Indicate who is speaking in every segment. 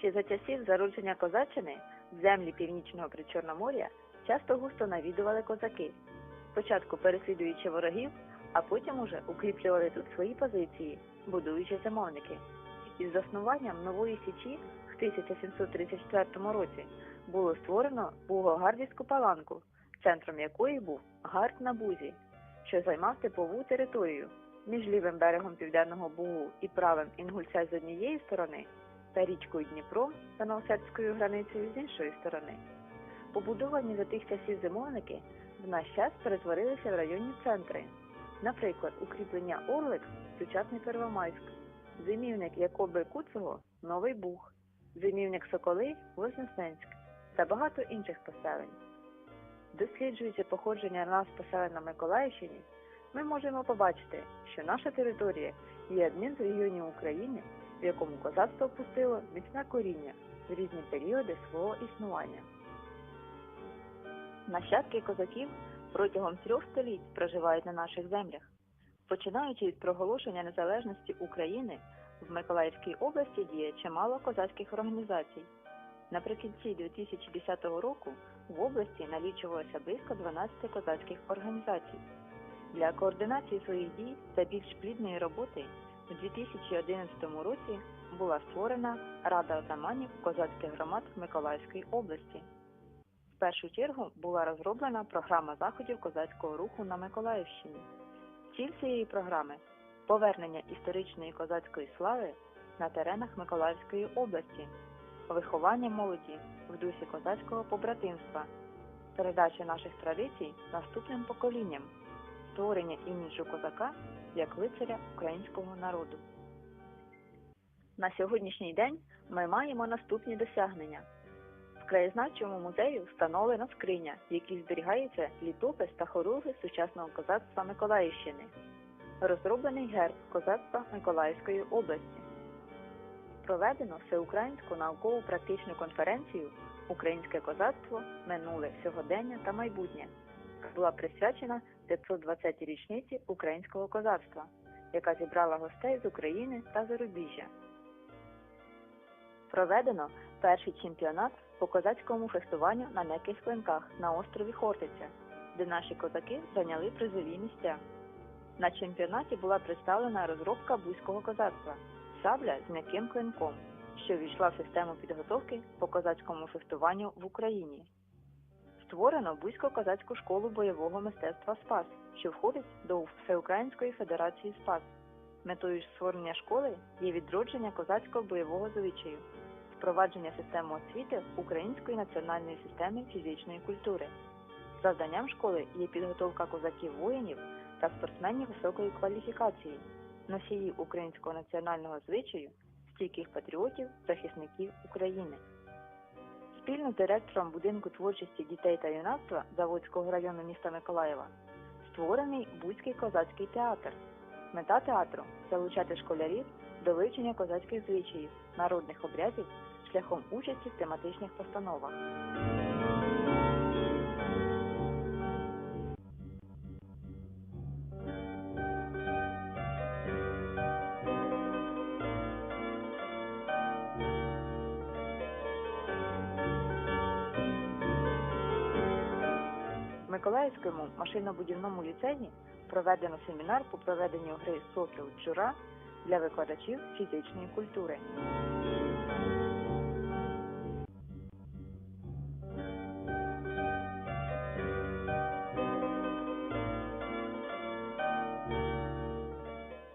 Speaker 1: Ще за часів зародження Козаччини землі північного Причорномор'я часто густо навідували козаки, спочатку переслідуючи ворогів, а потім уже укріплювали тут свої позиції, будуючи замовники. Із заснуванням нової січі в 1734 році було створено Бугогардівську паланку, центром якої був Гард на Бузі, що займав типову територію між лівим берегом Південного Бугу і правим Інгульця з однієї сторони та річкою Дніпром та Новосельською границею з іншої сторони. Побудовані за тих часів зимовники в наш час перетворилися в районні центри. Наприклад, укріплення Орлик сучасний Первомайськ, зимівник Якоби Куцого Новий Буг, зимівник Соколи Вознесенськ та багато інших поселень. Досліджуючи походження нас поселень на Миколаївщині, ми можемо побачити, що наша територія є одним з регіонів України, в якому козацтво пустило міцне коріння в різні періоди свого існування. Нащадки козаків протягом трьох століть проживають на наших землях. Починаючи від проголошення незалежності України, в Миколаївській області діє чимало козацьких організацій. Наприкінці 2010 року в області налічувалося близько 12 козацьких організацій. Для координації своїх дій та більш плідної роботи у 2011 році була створена Рада отаманів козацьких громад Миколаївської області. В першу чергу була розроблена програма заходів козацького руху на Миколаївщині. Ціль цієї програми повернення історичної козацької слави на теренах Миколаївської області, виховання молоді в дусі козацького побратимства, передача наших традицій наступним поколінням, створення іміджу козака як лицаря українського народу. На сьогоднішній день ми маємо наступні досягнення. В краєзнавчому музею встановлена скриня, в якій зберігається літопис та хоругви сучасного козацтва Миколаївщини, розроблений герб козацтва Миколаївської області. Проведено всеукраїнську наукову практичну конференцію Українське козацтво, минуле сьогодення та майбутнє, була присвячена 520-й річниці українського козацтва, яка зібрала гостей з України та зарубіжжя. Проведено перший чемпіонат по козацькому фехтуванню на м'яких клинках на острові Хортиця, де наші козаки зайняли призові місця. На чемпіонаті була представлена розробка бузького козацтва сабля з м'яким клинком, що війшла в систему підготовки по козацькому фехтуванню в Україні. Створено Бузько козацьку школу бойового мистецтва Спас, що входить до Всеукраїнської федерації Спас. Метою створення школи є відродження козацького бойового звичаю, впровадження системи освіти української національної системи фізичної культури. Завданням школи є підготовка козаків-воїнів та спортсменів високої кваліфікації, носіїв українського національного звичаю, стійких патріотів, захисників України. Спільно з директором будинку творчості дітей та юнацтва Заводського району міста Миколаєва створений Бузький козацький театр. Мета театру залучати школярів до вивчення козацьких звичаїв, народних обрядів шляхом участі в тематичних постановах. Миколаївському машинобудівному ліцеї проведено семінар по проведенню гри Сокіл Джура для викладачів фізичної культури.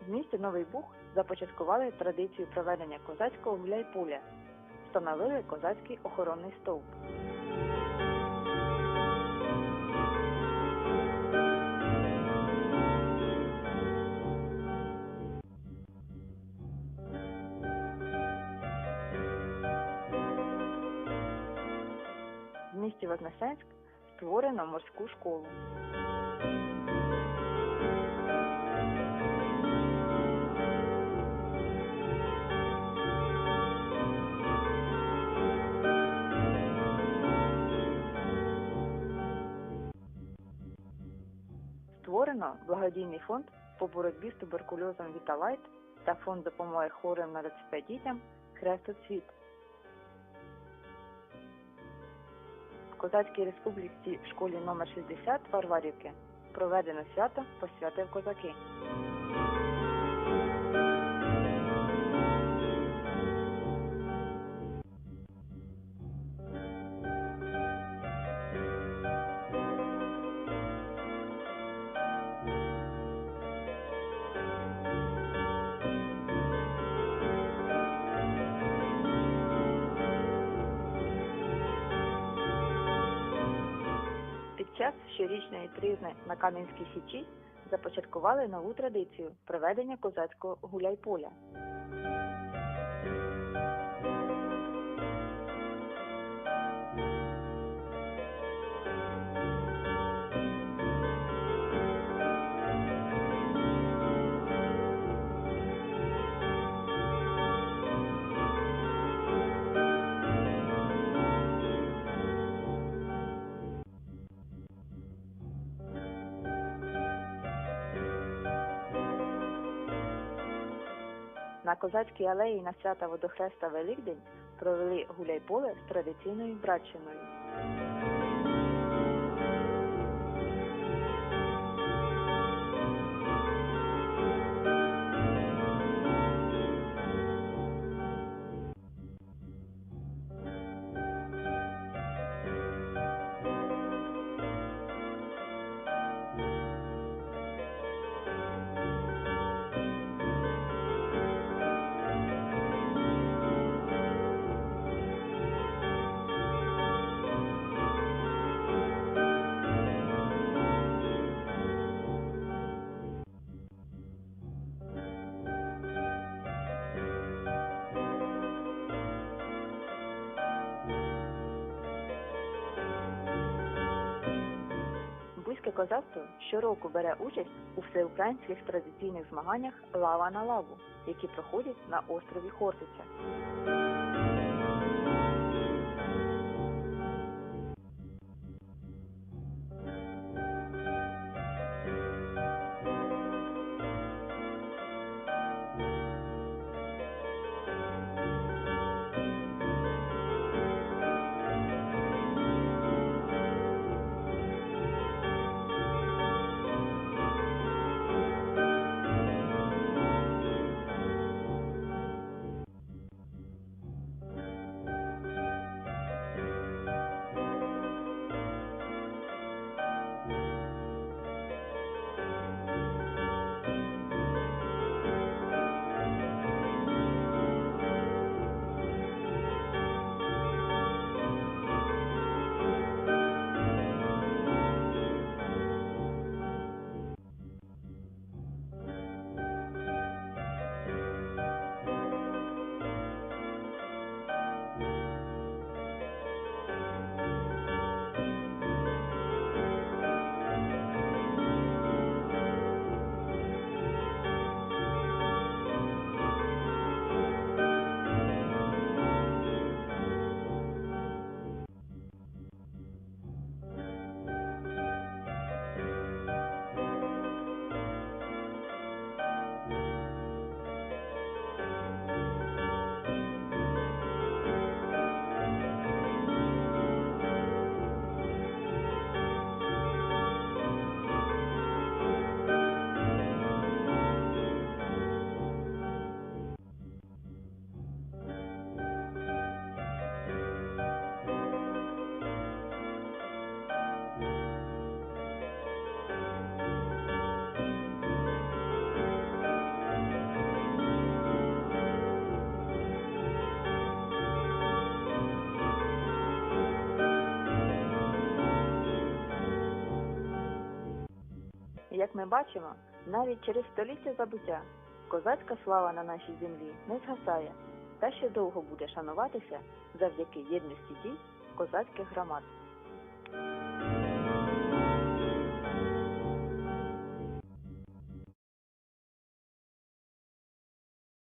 Speaker 1: В місті Новий Буг започаткували традицію проведення козацького гуляй-поля, встановили козацький охоронний стовп. Місті Вознесенськ створено морську школу. Створено благодійний фонд по боротьбі з туберкульозом Віталайт та фонд допомоги хворим на ДЦП дітям Хрестоцвіт. Козацькій республіці школі номер 60 Варварівки проведено свято посвятив козаки. Час щорічної тризни на Кам'янській Січі започаткували нову традицію проведення козацького гуляйполя. На козацькій алеї на свята Водохреста Великдень провели гуляйполе з традиційною братчиною. Козацтво щороку бере участь у всеукраїнських традиційних змаганнях Лава на лаву, які проходять на острові Хортиця. Ми бачимо, навіть через століття забуття козацька слава на нашій землі не згасає та ще довго буде шануватися завдяки єдності дій козацьких громад.